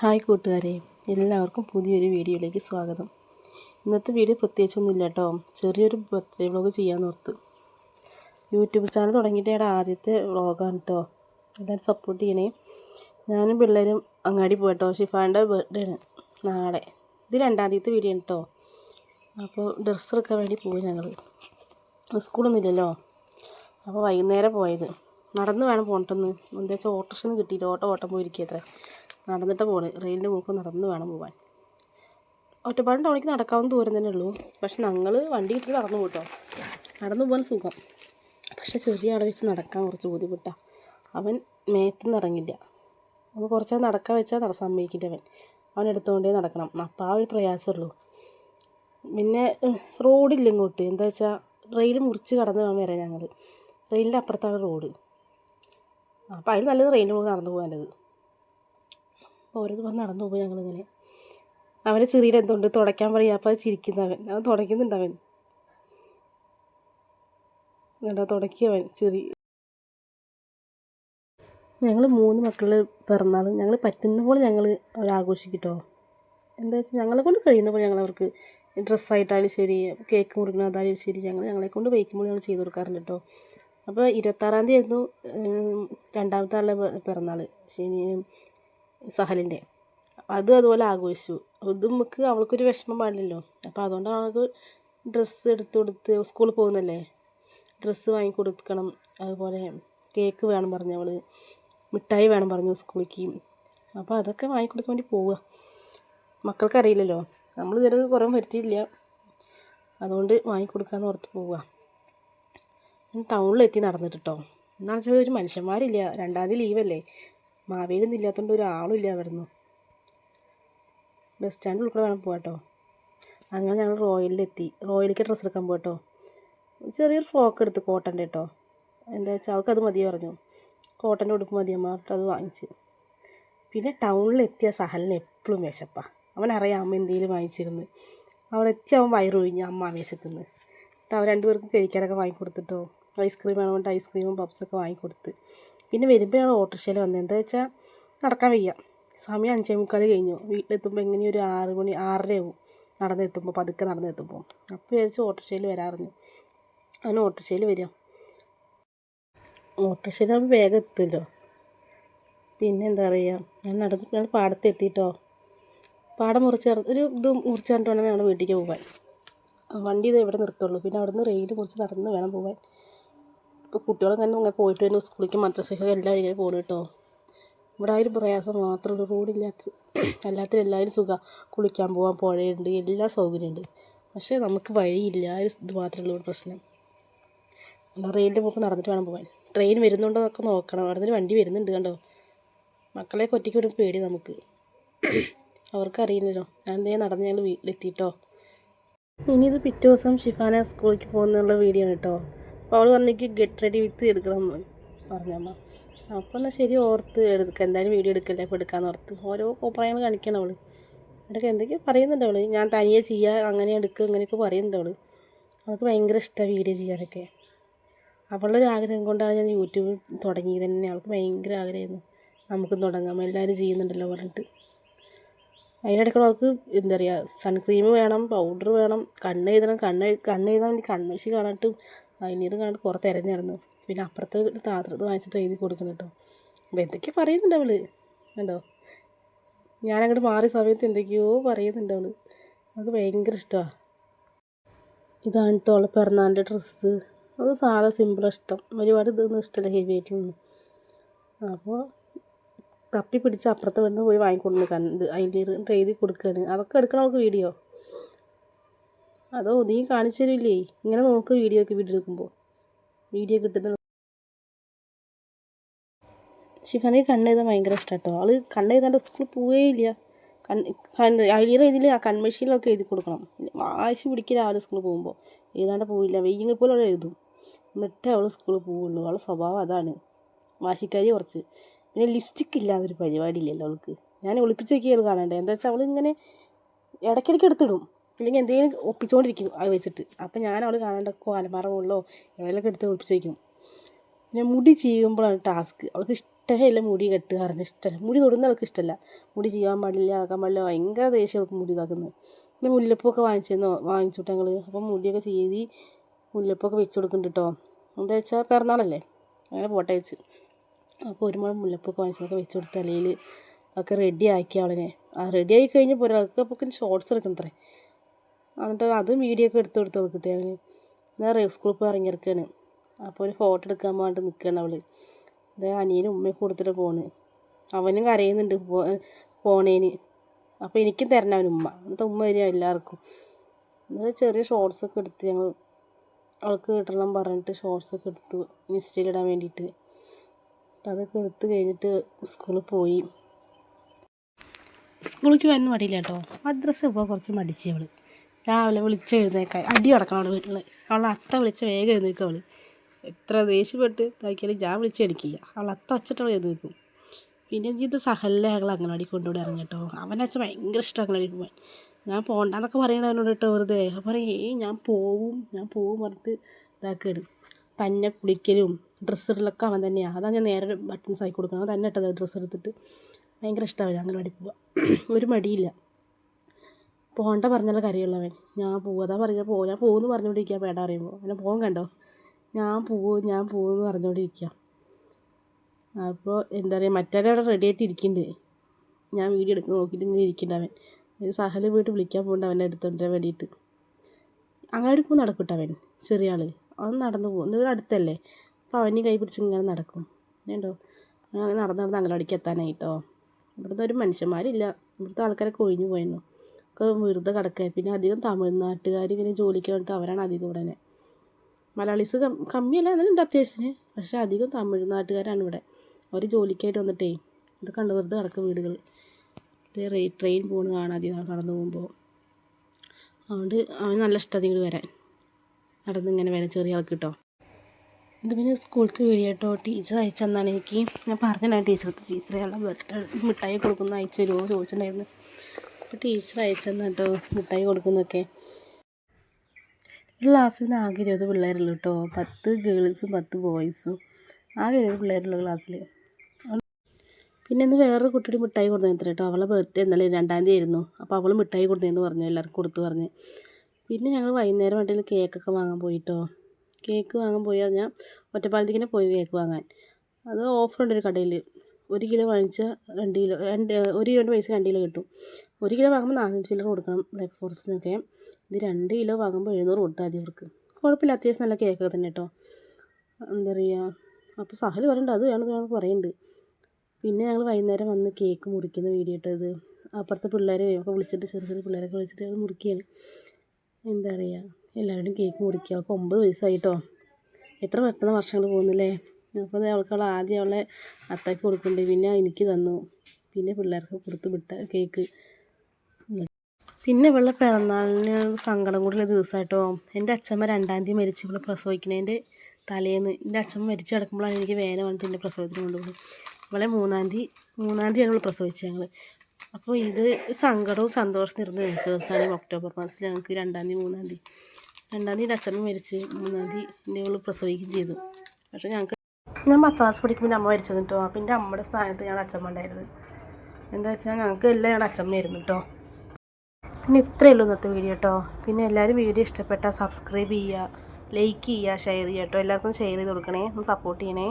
Hi കൂട്ടുകാരെ എല്ലാവർക്കും പുതിയൊരു വീഡിയോയിലേക്ക് സ്വാഗതം. ഇന്നത്തെ വീഡിയോ പ്രത്യേകിച്ചൊന്നുമില്ല കേട്ടോ. ചെറിയൊരു ബർത്ത്ഡേ വ്ളോഗ് ചെയ്യാൻ ഓർത്ത്. യൂട്യൂബ് ചാനൽ തുടങ്ങിയിട്ട് ആദ്യത്തെ വ്ളോഗാണ് കേട്ടോ എല്ലാവരും സപ്പോർട്ട് ചെയ്യണേ. ഞാനും പിള്ളേരും അങ്ങാടി പോയിട്ടോ ഷിഫാന്റെ ബർത്ത്ഡേ ആണ് നാളെ. ഇത് രണ്ടാമത്തെ വീഡിയോ ആണ് കേട്ടോ അപ്പോൾ ഡ്രസ്സ് എടുക്കാൻ വേണ്ടി പോയി ഞങ്ങൾ സ്കൂളൊന്നുമില്ലല്ലോ. അപ്പോൾ വൈകുന്നേരം പോയത്. നടന്ന് വേണം പോകണ്ടെന്ന് എന്താ വെച്ചാൽ ഓട്ടോറിക്ഷന് കിട്ടിയില്ല. ഓട്ടോ ഓട്ടം പോയിരിക്കത്രേ നടന്നിട്ട് പോണ്. റെയിലിന്റെ മുകളിൽ നടന്ന് വേണം പോകാൻ ഒറ്റപ്പാടും ടൗണിലേക്ക് നടക്കാവുന്ന ദൂരം തന്നെ ഉള്ളൂ. പക്ഷെ ഞങ്ങൾ വണ്ടി കിട്ടി നടന്നു പോട്ടോ. നടന്നു പോകാൻ സുഖം. പക്ഷെ ചെറിയ ആളെ വെച്ച് നടക്കാൻ കുറച്ച് ബുദ്ധിമുട്ടാണ് അവൻ മേത്തുനിന്ന് ഇറങ്ങില്ല. ഒന്ന് കുറച്ച് നടക്കാൻ വെച്ചാൽ നട സമ്മതിക്കില്ല അവൻ. അവൻ എടുത്തുകൊണ്ടേ നടക്കണം. അപ്പോൾ ആ ഒരു പ്രയാസമുള്ളൂ പിന്നെ റോഡില്ല ഇങ്ങോട്ട്. എന്താ വെച്ചാൽ റെയിൽ മുറിച്ച് കടന്ന് വേണം വരാം ഞങ്ങൾ റെയിലിന്റെ അപ്പുറത്താണ് റോഡ്. അപ്പോൾ അതിൽ നല്ലത് റെയിലിന്റെ മുകളിൽ നടന്നു പോകാനത് ഓരോന്ന് പറഞ്ഞ് നടന്നു പോകും ഞങ്ങളിങ്ങനെ. അവന്റെ ചെറിയ എന്തുണ്ട്? തുടയ്ക്കാൻ പറയുക അപ്പോൾ ചിരിക്കുന്നവൻ അവൻ. തുടയ്ക്കുന്നുണ്ട് അവൻ. കണ്ടോ? തുടക്കിയവൻ ചെറി ഞങ്ങൾ മൂന്ന് മക്കളുടെ പിറന്നാൾ ഞങ്ങൾ പറ്റുന്ന പോലെ ഞങ്ങൾ അവരാഘോഷിക്കട്ടോ എന്താ വെച്ചാൽ ഞങ്ങളെ കൊണ്ട് കഴിയുന്ന പോലെ ഞങ്ങൾ അവർക്ക് ഡ്രസ്സായിട്ടായാലും ശരി കേക്ക് മുറിക്കുന്നതായാലും ശരി ഞങ്ങൾ ഞങ്ങളെ കൊണ്ട് വയ്ക്കുമ്പോൾ ഞങ്ങൾ ചെയ്ത് കൊടുക്കാറുണ്ട് കേട്ടോ അപ്പോൾ ഇരുപത്താറാം തീയതി ആയിരുന്നു രണ്ടാമത്തെ ആളുടെ പിറന്നാൾ ശനി സഹലിന്റെ. അതും അതുപോലെ ആഘോഷിച്ചു. അതും നമുക്ക് അവൾക്കൊരു വിഷമം പാടില്ലല്ലോ. അപ്പോൾ അതുകൊണ്ട് അവൾക്ക് ഡ്രസ്സ് എടുത്ത് കൊടുത്ത് സ്കൂളിൽ പോകുന്നല്ലേ? ഡ്രസ്സ് വാങ്ങി കൊടുക്കണം. അതുപോലെ കേക്ക് വേണം പറഞ്ഞു അവൾ മിഠായി വേണം പറഞ്ഞു സ്കൂളിലേക്ക് അപ്പോൾ അതൊക്കെ വാങ്ങിക്കൊടുക്കാൻ വേണ്ടി പോവുക മക്കൾക്കറിയില്ലല്ലോ. നമ്മൾ ഇതുവരെ കുറേ വരുത്തിയില്ല. അതുകൊണ്ട് വാങ്ങിക്കൊടുക്കാമെന്ന് ഓർത്ത് പോവുക ടൗണിലെത്തി നടന്നിട്ട് കേട്ടോ എന്നാണെന്ന് വെച്ചാൽ ഒരു മനുഷ്യന്മാരില്ല. രണ്ടാം തീയതി ലീവല്ലേ മാവേലിയൊന്നും ഇല്ലാത്തതുകൊണ്ട് ഒരാളും ഇല്ല അവിടുന്ന്. ബസ് സ്റ്റാൻഡ് ഉൾപ്പെടെ വേണം പോകാട്ടോ അങ്ങനെ ഞങ്ങൾ റോയലിലെത്തി. റോയലിലേക്ക് ഡ്രസ്സ് എടുക്കാൻ പോകട്ടോ ചെറിയൊരു ഫ്രോക്ക് എടുത്ത് കോട്ടന്റെ കേട്ടോ എന്താ വെച്ചാൽ അവൾക്ക് അത് മതി പറഞ്ഞു. കോട്ടന്റെ ഉടുപ്പ് മതി അത് വാങ്ങിച്ച്. പിന്നെ ടൗണിലെത്തിയ സഹലിന് എപ്പോഴും വിശപ്പാ. അവനറിയാം അമ്മ എന്തെങ്കിലും വാങ്ങിച്ചിരുന്ന്. അവിടെ എത്തി അവൻ വയറൊഴിഞ്ഞ് അമ്മ വിശക്കുന്ന് എന്നിട്ട് അവർ രണ്ടുപേർക്ക് കഴിക്കാനൊക്കെ വാങ്ങിക്കൊടുത്തിട്ടോ. ഐസ്ക്രീം വേണമെങ്കിൽ ഐസ്ക്രീമും പപ്സൊക്കെ വാങ്ങിക്കൊടുത്ത്. പിന്നെ വരുമ്പോൾ ഞങ്ങൾ ഓട്ടോറിക്ഷയിൽ വന്നത്. എന്താ വെച്ചാൽ നടക്കാൻ വയ്യ. സമയം അഞ്ചേ മുക്കാൽ കഴിഞ്ഞു. വീട്ടിലെത്തുമ്പോൾ എങ്ങനെ ഒരു ആറ് മണി ആറര ആവും നടന്നെത്തുമ്പോൾ പതുക്കെ നടന്നെത്തുമ്പോൾ അപ്പോൾ വിചാരിച്ച് ഓട്ടോറിക്ഷയിൽ വരാറുണ്ട് അങ്ങനെ ഓട്ടോറിക്ഷയിൽ വരിക ഓട്ടോറിക്ഷയിൽ ആകുമ്പോൾ വേഗം എത്തുമല്ലോ പിന്നെ എന്താ പറയുക ഞാൻ നടന്ന് ഞങ്ങൾ പാടത്ത് എത്തിയിട്ടോ പാടം മുറിച്ച് ഒരു ഇത് മുറിച്ച് കണ്ടിട്ട് വേണം ഞങ്ങൾ വീട്ടിലേക്ക് പോകാൻ വണ്ടി ഇത് എവിടെ നിർത്തുള്ളൂ. പിന്നെ അവിടെ നിന്ന് റെയിൽ മുറിച്ച് നടന്ന് വേണം പോകാൻ ഇപ്പോൾ കുട്ടികളിങ്ങനെ ഇങ്ങനെ പോയിട്ട് തന്നെ സ്കൂളിലേക്ക് മദ്രസയ്ക്ക് എല്ലാം ഇങ്ങനെ പോകണം കേട്ടോ. ഇവിടെ ആ ഒരു പ്രയാസം മാത്രമേ റോഡില്ലാത്ത അല്ലാത്ത എല്ലാവരും സുഖം. കുളിക്കാൻ പോകാൻ പുഴയുണ്ട് എല്ലാ സൗകര്യമുണ്ട് പക്ഷേ നമുക്ക് വഴിയില്ല. ആ ഒരു ഇത് മാത്രമേ ഉള്ളൂ പ്രശ്നം. റെയിലിന്റെ പോക്ക് നടന്നിട്ട് വേണം പോകാൻ ട്രെയിൻ വരുന്നുണ്ടോ എന്നൊക്കെ നോക്കണം. അവിടെ നിന്ന് വണ്ടി വരുന്നുണ്ട് കണ്ടോ? മക്കളെ ഒറ്റയ്ക്ക് വിടും പേടി നമുക്ക്. അവർക്കറിയില്ലല്ലോ. ഞാൻ നേ നടന്ന് ഞങ്ങൾ വീട്ടിലെത്തിയിട്ടോ ഇനി ഇത് പിറ്റേ ദിവസം ഷിഫാന സ്കൂളിലേക്ക് പോകുന്നുള്ള വീഡിയോ ആണ് കേട്ടോ. അപ്പോൾ അവൾ പറഞ്ഞേക്ക് ഗെറ്റ് റെഡി വിത്ത് എടുക്കണം എന്ന് പറഞ്ഞമ്മ അപ്പോൾ എന്നാൽ ശരി ഓർത്ത് എടുക്കുക എന്തായാലും വീഡിയോ എടുക്കല്ലേ അപ്പോൾ എടുക്കാമെന്ന് ഓർത്ത്. ഓരോ അഭിപ്രായങ്ങൾ കാണിക്കണം അവൾ ഇടയ്ക്ക് എന്തൊക്കെയോ പറയുന്നുണ്ട് അവൾ ഞാൻ തനിയെ ചെയ്യുക അങ്ങനെ എടുക്കുക അങ്ങനെയൊക്കെ പറയുന്നുണ്ട് അവൾ അവൾക്ക് ഭയങ്കര ഇഷ്ടമാണ് വീഡിയോ ചെയ്യാനൊക്കെ. അവളുടെ ഒരു ആഗ്രഹം കൊണ്ടാണ് ഞാൻ യൂട്യൂബ് തുടങ്ങിയത് തന്നെ. അവൾക്ക് ഭയങ്കര ആഗ്രഹമായിരുന്നു. നമുക്ക് തുടങ്ങാം. എല്ലാവരും ചെയ്യുന്നുണ്ടല്ലോ പറഞ്ഞിട്ട്. അതിനിടയ്ക്ക് അവൾക്ക് എന്താ പറയുക സൺക്രീം വേണം പൗഡർ വേണം കണ്ണ് എഴുതണം കണ്ണ് കണ്ണ് എഴുതാൻ വേണ്ടി കണ്ണ് വെച്ച് കാണാട്ട് അതിനീര് കാണാണ്ട് കുറേ തിരഞ്ഞു നടന്നു പിന്നെ അപ്പുറത്ത് താത്രത്ത് വാങ്ങിച്ചിട്ട് എഴുതി കൊടുക്കണം കേട്ടോ. അപ്പോൾ എന്തൊക്കെയോ പറയുന്നുണ്ട് അവൾ. കണ്ടോ? ഞാനങ്ങോട്ട് മാറിയ സമയത്ത് എന്തൊക്കെയോ പറയുന്നുണ്ട് അവൾ. അത് ഭയങ്കര ഇഷ്ടമാണ് ഇതാണ് കേട്ടോ അവളെ പിറന്നാളിന്റെ ഡ്രസ്സ്. അത് സാധാ സിമ്പിൾ ഇഷ്ടം. ഒരുപാട് ഇതൊന്നും ഇഷ്ടമല്ല ഹെവി ആയിട്ടൊന്നും അപ്പോൾ തപ്പി പിടിച്ച് അപ്പുറത്തെ വീട്ടിൽ പോയി വാങ്ങിക്കൊണ്ടു കണ്ട് അതിൽ എഴുതി കൊടുക്കുകയാണ് അതൊക്കെ എടുക്കണം അവൾക്ക് വീഡിയോ. അതോ നീ കാണിച്ചു തരില്ലേ ഇങ്ങനെ നോക്ക് വീഡിയോ ഒക്കെ വീഡിയോ എടുക്കുമ്പോൾ വീഡിയോ കിട്ടുന്ന ഷിഫാനെ കണ്ണെഴുതാൻ ഭയങ്കര ഇഷ്ടം കേട്ടോ ആൾ കണ്ണെഴുതാണ്ട് സ്കൂളിൽ പോവേ ഇല്ല കണ്ണ് അഴിയുടെ ഇതിൽ ആ കൺമെഷീനിലൊക്കെ എഴുതി കൊടുക്കണം. വാശി പിടിക്കില്ല ആൾ സ്കൂളിൽ പോകുമ്പോൾ എഴുതാണ്ട് പോവില്ല. വെയ്യെങ്കിൽ പോലും അവൾ എഴുതും. എന്നിട്ടേ അവൾ സ്കൂളിൽ പോവുള്ളൂ. അവളുടെ സ്വഭാവം അതാണ്. വാശിക്കാരി കുറച്ച്. പിന്നെ ലിപ്സ്റ്റിക് ഇല്ലാതൊരു പരിപാടിയില്ലല്ലോ അവൾക്ക്. ഞാൻ ഒളിപ്പിച്ചൊക്കെ അവൾ കാണണ്ടേ? എന്താ വെച്ചാൽ അവൾ ഇങ്ങനെ ഇടയ്ക്കിടയ്ക്ക് എടുത്തിടും. അല്ലെങ്കിൽ എന്തെങ്കിലും ഒപ്പിച്ചുകൊണ്ടിരിക്കും അത് വെച്ചിട്ട്. അപ്പം ഞാൻ അവൾ കാണേണ്ട അലമാറ മുകളിലോ എവിടെയൊക്കെ എടുത്ത് ഒളിപ്പിച്ച് വയ്ക്കും പിന്നെ മുടി ചെയ്യുമ്പോഴാണ് ടാസ്ക്. അവൾക്ക് ഇഷ്ടമല്ല മുടി കെട്ടുക പറഞ്ഞ ഇഷ്ടമല്ല. മുടി തൊടുന്ന അവൾക്ക് ഇഷ്ടമല്ല. മുടി ചെയ്യാൻ പാടില്ല ആക്കാൻ പാടില്ല. ഭയങ്കര ദേഷ്യം അവൾക്ക് മുടി ഇതാക്കുന്നത്. പിന്നെ മുല്ലപ്പൊക്കെ വാങ്ങിച്ചെന്നോ വാങ്ങിച്ചിട്ട് ഞങ്ങൾ അപ്പം മുടിയൊക്കെ ചെയ്തി മുല്ലപ്പൊക്കെ വെച്ച് കൊടുക്കുന്നുണ്ട് കേട്ടോ എന്താ വെച്ചാൽ പിറന്നാളല്ലേ? അങ്ങനെ പോട്ടെ വെച്ച്. അപ്പോൾ ഒരു മുഴം മുല്ലപ്പൊക്കെ വാങ്ങിച്ചതൊക്കെ വെച്ച് കൊടുത്ത് തലയിൽ ഒക്കെ റെഡി ആക്കി അവളെ. ആ റെഡി ആയി കഴിഞ്ഞ് പോരാൾക്ക് അപ്പോൾ ഷോർട്സ് എടുക്കണത്രേ. എന്നിട്ട് അതും വീഡിയോ ഒക്കെ എടുത്ത് കൊടുത്ത് നോക്കിയിട്ട് അവന്. ഞാൻ റേവ് സ്കൂളിൽ പോയി അപ്പോൾ ഒരു ഫോട്ടോ എടുക്കാൻ വേണ്ടി നിൽക്കുകയാണ് അവൾ ഇത് അനിയനും ഉമ്മയും കൊടുത്തിട്ട് പോണ്. അവനും കരയുന്നുണ്ട് പോ പോണേന്. അപ്പോൾ എനിക്കും തരണം അവൻ ഉമ്മ. എന്നിട്ട് ഉമ്മ തരിക എല്ലാവർക്കും. എന്നിട്ട് ചെറിയ ഷോർട്സ് ഒക്കെ എടുത്ത് ഞങ്ങൾ അവൾക്ക് കിട്ടണം പറഞ്ഞിട്ട് ഷോർട്സ് ഒക്കെ എടുത്തു ഇൻസ്റ്റയിലിടാൻ വേണ്ടിയിട്ട്. അതൊക്കെ എടുത്ത് കഴിഞ്ഞിട്ട് സ്കൂളിൽ പോയി. സ്കൂളിലേക്ക് വരാൻ മടിയില്ല കേട്ടോ. മദ്രസ ഇപ്പോൾ കുറച്ച് മടിച്ചവൾ രാവിലെ വിളിച്ച് എഴുന്നേക്കാൻ. അടി കിടക്കണം അവൾ വീട്ടിൽ. അവളെ അത്ത വിളിച്ച് വേഗം എഴുന്നേക്കും അവൾ എത്ര ദേഷ്യപ്പെട്ട് ഇതാക്കിയാലും ഞാൻ വിളിച്ച് എടുക്കില്ല അവൾ അത്ത വച്ചിട്ട് അവൾ എഴുന്നേക്കും. പിന്നെ ഇത് സഹലിനെ ഞങ്ങൾ അടി കൊണ്ടുപോയി ഇറങ്ങി കേട്ടോ. അവനെ വെച്ചാൽ ഭയങ്കര ഇഷ്ടം അംഗനവാടി പോകാൻ. ഞാൻ പോകണ്ടെന്നൊക്കെ പറയണ അവനോട് കേട്ടോ വെറുതെ. പറയും ഏയ് ഞാൻ പോവും ഞാൻ പോവും പറഞ്ഞിട്ട് ഇതാക്കുകയാണ് തന്നെ കുളിക്കലും ഡ്രസ്സ് ഇടലൊക്കെ അവൻ തന്നെയാണ് അതാണ് ഞാൻ നേരെ ബട്ടൺസ് ആയി കൊടുക്കണം അവൻ തന്നെ ഇട്ടത് ഡ്രസ്സ് എടുത്തിട്ട്. ഭയങ്കര ഇഷ്ടമാണ് അംഗനവാടി പോവാൻ ഒരു മടിയില്ല. പോകണ്ട പറഞ്ഞാലും കരയുള്ളവൻ ഞാൻ പോവും. അതാ പറഞ്ഞ പോ ഞാൻ പോകുമെന്ന് പറഞ്ഞുകൊണ്ടിരിക്കുക പേട അറിയുമ്പോൾ എന്നെ പോകും കണ്ടോ? ഞാൻ പോവും ഞാൻ പോകുമെന്ന് പറഞ്ഞുകൊണ്ടിരിക്കുക അപ്പോൾ എന്താ പറയുക മറ്റേ അവിടെ റെഡി ആയിട്ട് ഇരിക്കുന്നുണ്ട് ഞാൻ വീഡിയോ എടുക്കുന്ന നോക്കിയിട്ട് ഇങ്ങനെ ഇരിക്കുന്നുണ്ട് അവൻ. പോയിട്ട് വിളിക്കാൻ പോകുന്നുണ്ട് അവന്റെ എടുത്തോണ്ടിരാൻ വേണ്ടിയിട്ട് അങ്ങോട്ട് പോകും നടക്കൂട്ടോ ചെറിയ ആൾ. അവൻ നടന്നു പോകും എന്നിട്ട് അടുത്തല്ലേ? അപ്പോൾ അവനെയും കൈ പിടിച്ച് ഇങ്ങനെ നടക്കും. വേണ്ടോ അങ്ങനെ നടന്ന് നടന്ന് അങ്ങനെ എത്താനായിട്ടോ? ഇവിടുത്തെ ഒരു മനുഷ്യന്മാരില്ല. ഇവിടുത്തെ ആൾക്കാരൊക്കെ ഒഴിഞ്ഞു പോയിരുന്നു ഒക്കെ വെറുതെ കിടക്കുക. പിന്നെ അധികം തമിഴ്നാട്ടുകാർ ഇങ്ങനെ ജോലിക്ക് വേണ്ടിയിട്ട് അവരാണ് അധികം ഇവിടെ തന്നെ. മലയാളീസ് കമ്മിയല്ല എന്നാലും അത്യാവശ്യത്തിന്. പക്ഷെ അധികം തമിഴ്നാട്ടുകാരാണ് ഇവിടെ. അവർ ജോലിക്കായിട്ട് വന്നിട്ടേ ഇത് കണ്ട് വെറുതെ കിടക്കുക വീടുകൾ ട്രെയിൻ പോണ് കാണാൻ അധികം കടന്നു പോകുമ്പോൾ അതുകൊണ്ട് അവന് നല്ല ഇഷ്ടം ഇങ്ങോട്ട് വരാൻ. നടന്ന് ഇങ്ങനെ വരാൻ ചെറിയ ആൾക്ക് കിട്ടോ ഇത് പിന്നെ സ്കൂൾക്ക് വീഡിയോ കേട്ടോ ടീച്ചർ അയച്ചെന്നാണ് എനിക്ക്. ഞാൻ പറഞ്ഞിട്ടുണ്ടായിരുന്നു ടീച്ചർക്ക് ടീച്ചറെ അല്ല മിഠായി കൊടുക്കുന്ന അയച്ചു തരുമോ ചോദിച്ചിട്ടുണ്ടായിരുന്നു. അപ്പോൾ ടീച്ചർ അയച്ചെന്ന് കേട്ടോ മിഠായി കൊടുക്കുന്നൊക്കെ. ഒരു ക്ലാസ്സിൽ ആകെ ഇരുപത് പിള്ളേരുള്ളൂ കേട്ടോ പത്ത് ഗേൾസും പത്ത് ബോയ്സും ആകെ ഇരുപത് പിള്ളേരുള്ളൂ ക്ലാസ്സിൽ പിന്നെ ഇന്ന് വേറൊരു കുട്ടിയുടെ മിഠായി കൊടുത്തു കേട്ടോ അവളെ ബർത്ത്ഡേ ഇന്നലെ രണ്ടാം തീയതി ആയിരുന്നു. അപ്പോൾ അവൾ മിഠായി കൊടുത്തതെന്ന് പറഞ്ഞു എല്ലാവർക്കും കൊടുത്തു പറഞ്ഞ്. പിന്നെ ഞങ്ങൾ വൈകുന്നേരം വേണ്ടിയിൽ കേക്കൊക്കെ വാങ്ങാൻ പോയിട്ടോ കേക്ക് വാങ്ങാൻ പോയി ഞാൻ ഒറ്റപ്പാലത്തേക്കിനെ പോയി കേക്ക് വാങ്ങാൻ. അത് ഓഫറുണ്ട് ഒരു കടയിൽ ഒരു കിലോ വാങ്ങിച്ചാൽ രണ്ട് കിലോ രണ്ട് ഒരു കിലോന്റെ പൈസ രണ്ട് കിലോ കിട്ടും. ഒരു കിലോ വാങ്ങുമ്പോൾ നാനൂറ്റി ചില്ലറ കൊടുക്കണം ബ്ലാക്ക് ഫോറസ്റ്റിനൊക്കെ ഇത് രണ്ട് കിലോ വാങ്ങുമ്പോൾ എഴുന്നൂറ് കൊടുത്താൽ മതി അവർക്ക്. കുഴപ്പമില്ല അത്യാവശ്യം നല്ല കേക്ക് തന്നെ കേട്ടോ. എന്താ പറയുക അപ്പോൾ സഹൽ പറയുന്നുണ്ട് അത് വേണം വേണമെന്ന് വേണം പറയുന്നുണ്ട് പിന്നെ ഞങ്ങൾ വൈകുന്നേരം വന്ന് കേക്ക് മുറിക്കുന്ന വീഡിയോ ഇട്ടത് അപ്പുറത്തെ പിള്ളേരെ ഒക്കെ വിളിച്ചിട്ട് ചെറിയ ചെറിയ പിള്ളേരൊക്കെ വിളിച്ചിട്ട് ഞങ്ങൾ മുറിക്കുകയാണ്. എന്താ പറയുക എല്ലാവരുടെയും കേക്ക് മുറിക്കുക. അവൾക്ക് ഒമ്പത് വയസ്സായിട്ടോ. എത്ര പെട്ടെന്ന് വർഷങ്ങൾ പോകുന്നില്ലേ? അപ്പോൾ അവൾക്ക് അവൾ ആദ്യം അവളെ അത്താക്ക് കൊടുക്കുന്നുണ്ട്. പിന്നെ എനിക്ക് തന്നു. പിന്നെ പിള്ളേർക്ക് കൊടുത്ത് വിട്ട കേക്ക് പിന്നെ ഇവളുടെ പിറന്നാളിന് സങ്കടം കൂടുതൽ ദിവസമായിട്ടോ. എന്റെ അച്ഛമ്മ രണ്ടാം തീയതി മരിച്ചു ഇവളെ പ്രസവിക്കുന്നതിന്റെ തലേന്ന് എന്റെ അച്ഛമ്മ മരിച്ചു കിടക്കുമ്പോഴാണ് എനിക്ക് വേന വന്നിട്ട് എന്റെ പ്രസവത്തിന് കൊണ്ടുപോകും ഇവളെ മൂന്നാം തീയതി മൂന്നാം തീയതിയാണ് ഇവൾ പ്രസവിച്ചത് ഞങ്ങൾ അപ്പോൾ ഇത് സങ്കടവും സന്തോഷം നിറഞ്ഞ ദിവസമാണ് ഒക്ടോബർ മാസത്തിൽ ഞങ്ങൾക്ക് രണ്ടാം തീയതി മൂന്നാം തീയതി. രണ്ടാം തീയതി അച്ഛമ്മ മരിച്ച് മൂന്നാം തീയതി ഇവൾ പ്രസവിക്കുകയും ചെയ്തു. പക്ഷേ ഞങ്ങൾക്ക് ഞാൻ പത്താം ക്ലാസ് പഠിക്കുമ്പോൾ അമ്മ മരിച്ചത് കേട്ടോ. അപ്പോൾ എന്റെ അമ്മയുടെ സ്ഥാനത്ത് ഞങ്ങളുടെ അച്ഛമ്മ ഉണ്ടായിരുന്നത്. എന്താ വെച്ചാൽ ഞങ്ങൾക്ക് എല്ലാം ഞങ്ങളുടെ അച്ഛമ്മയായിരുന്നു കേട്ടോ. പിന്നെ ഇത്രയേ ഉള്ളൂ ഇന്നത്തെ വീഡിയോ കേട്ടോ പിന്നെ എല്ലാവരും വീഡിയോ ഇഷ്ടപ്പെട്ടാൽ സബ്സ്ക്രൈബ് ചെയ്യുക ലൈക്ക് ചെയ്യുക ഷെയർ ചെയ്യുക കേട്ടോ എല്ലാവർക്കും ഷെയർ ചെയ്ത് കൊടുക്കണേ. ഒന്ന് സപ്പോർട്ട് ചെയ്യണേ.